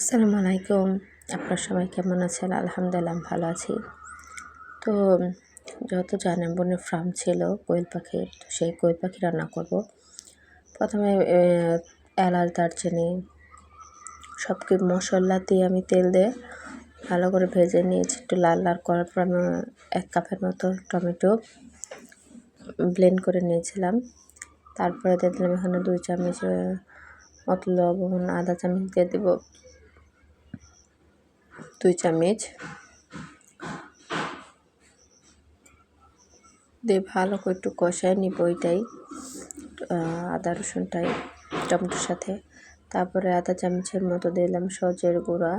আসসালামু আলাইকুম। আপনারা সবাই কেমন আছেন? আলহামদুলিল্লাহ ভালো আছি। তো যত জানেন বোনের ফার্ম ছিল কোয়েল পাখির তো সেই কোয়েল পাখি রান্না করব। প্রথমে এলাচ, দারচিনি সব কি মশলা দিয়ে আমি তেল দিয়ে ভালো করে ভেজে নিয়েছি। একটু লাল লাল করার পর আমি এক কাপের মতো টমেটো ব্লেন্ড করে নিয়েছিলাম। তারপরে দিয়ে দিলাম এখানে দুই চামচ মতো লবণ আধা চামচ দিয়ে দেবো দুই চামচ। দিয়ে ভালো করে একটু কষায় নিব ওইটাই আদা রসুনটাই, টমেটোর সাথে। তারপরে আধা চামচের মতো দিলাম সজের গুঁড়া।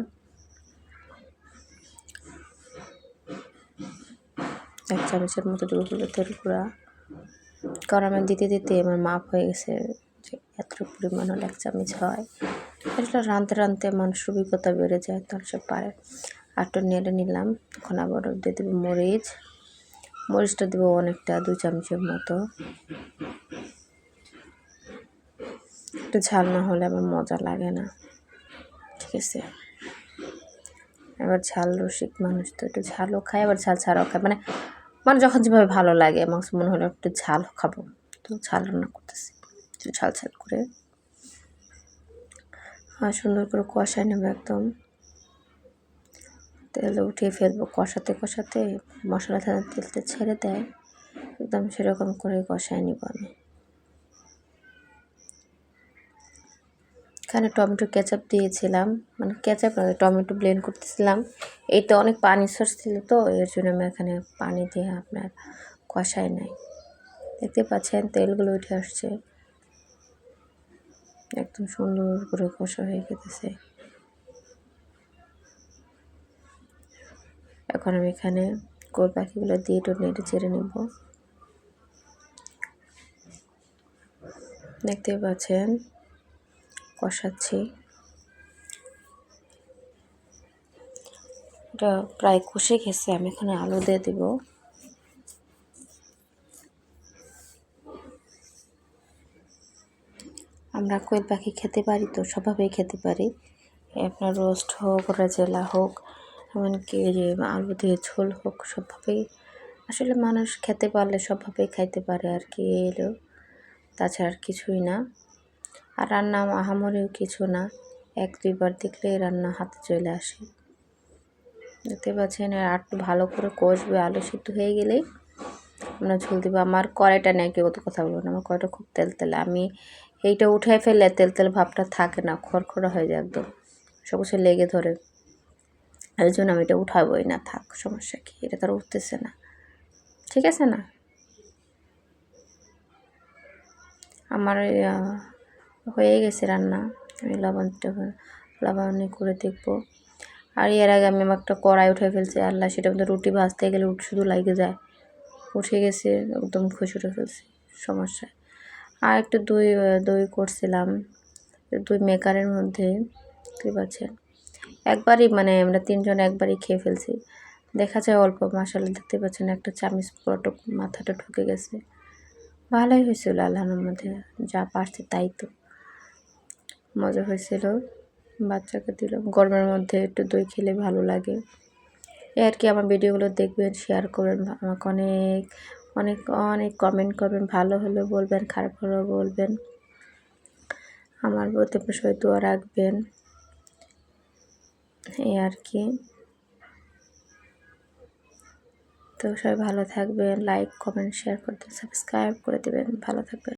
এক চামচের মতো দেবো হলুদের গুঁড়া। কারণ আমার দিতে দিতে আমার মাপ হয়ে গেছে যে এত পরিমাণ হলে এক চামচ হয়। এটা রাঁধতে রাঁধতে মানুষের অভিজ্ঞতা বেড়ে যায় তাহলে সে পারে। আটটা নেড়ে নিলাম তখন আবার দিয়ে দেবো মরিচ। মরিচটা দেবো অনেকটা দু চামচের মতো। একটু ঝাল না হলে আমার মজা লাগে না। ঠিক আছে? এবার ঝাল রসিক মানুষ তো একটু ঝালও খায়, আবার ঝাল ছাড়াও খায়। মানে মানে যখন যেভাবে ভালো লাগে মাংস মনে হলো একটু ঝাল খাব। তো ঝাল রান্না করতেছি। একটু ঝাল ঝাল করে। আর সুন্দর করে কষায় নেব একদম। তেল উঠিয়ে ফেলব কষাতে কষাতে, মশলা তেলতে ছেড়ে দেয়, একদম সেরকম করে কষায় নিব আমি। এখানে টমেটো কেচাপ দিয়েছিলাম মানে কেচাপ না টমেটো ব্লেন্ড করতেছিলাম। এইটা অনেক পানি সোর্স ছিল তো, এর জন্য আমি এখানে পানি দিয়ে আপনার কষাই নাই। দেখতে পাচ্ছেন তেলগুলো উঠে আসছে। একদম সুন্দর করে কষা হয়ে গেতেছে এখন আমি এখানে গোল পাখিগুলো দিয়ে একটু নেড়ে চেড়ে নেব। দেখতে পাচ্ছেন, কষাচ্ছি। এটা প্রায় কষে গেছে, আমি এখানে আলু দিয়ে দেবো। আমরা কোয়েল পাখি খেতে পারি তো, সবভাবেই খেতে পারি। আপনার রোস্ট হোক, রাজেলা হোক, এমনকি আলু দিয়ে ঝোল হোক, সবভাবেই আসলে মানুষ খেতে পারলে সবভাবেই খাইতে পারে আর কি এলো তাছাড়া আর কিছুই না। আর রান্না আহামরিও কিছু না। এক দুইবার দেখলেই রান্না হাতে চলে আসে। দেখতে পাচ্ছেন আর একটু ভালো করে কষবে, আলু সিদ্ধ হয়ে গেলেই আমরা ঝোল দেবো। আমার কড়াইটা নেই কেউ কথা বলব না। আমার কড়াইটা খুব তেল তেলে আমি এইটা উঠে ফেললে তেল তেল ভাবটা থাকে না, খড়খড়া হয়ে যায় একদম। সব কিছু লেগে ধরে। এই জন্য আমি এটা উঠাবোই না, থাক, সমস্যা কি? এটা তার উঠতেছে না। ঠিক আছে না? আমার হয়ে গেছে রান্না। আমি লবণটা, লবণ করে দেখব। আর এর আগে আমি আমার একটা কড়াই উঠে ফেলছি। আল্লাহ, সেটা মধ্যে রুটি ভাজতে গেলে শুধু লাগে যায়। উঠে গেছে, একদম খুশি উঠে ফেলছি। সমস্যায় আর একটু দই দই করছিলাম। দুই মেকারের মধ্যে দেখতে পাচ্ছেন একবারই মানে আমরা তিনজন একবারই খেয়ে ফেলছি। দেখা যায় অল্প মশালা দেখতে পাচ্ছেন একটা চামিচ পুরোটা মাথাটা ঢুকে গেছে। ভালোই হয়েছিল আল্লাহর মধ্যে যা পারছে তাই তো। মজা হয়েছিল, বাচ্চাকে দিল গরমের মধ্যে একটু দই খেলে ভালো লাগে। এ আর কি, আমার ভিডিওগুলো দেখবেন শেয়ার করবেন আমাকে অনেক অনেক অনেক কমেন্ট করবেন, ভালো হলেও বলবেন, খারাপ হলেও বলবেন। আমার প্রতি সবাই দোয়া রাখবেন। এই আর কি। তো সবাই ভালো থাকবেন লাইক কমেন্ট শেয়ার করতে সাবস্ক্রাইব করে দেবেন। ভালো থাকবেন।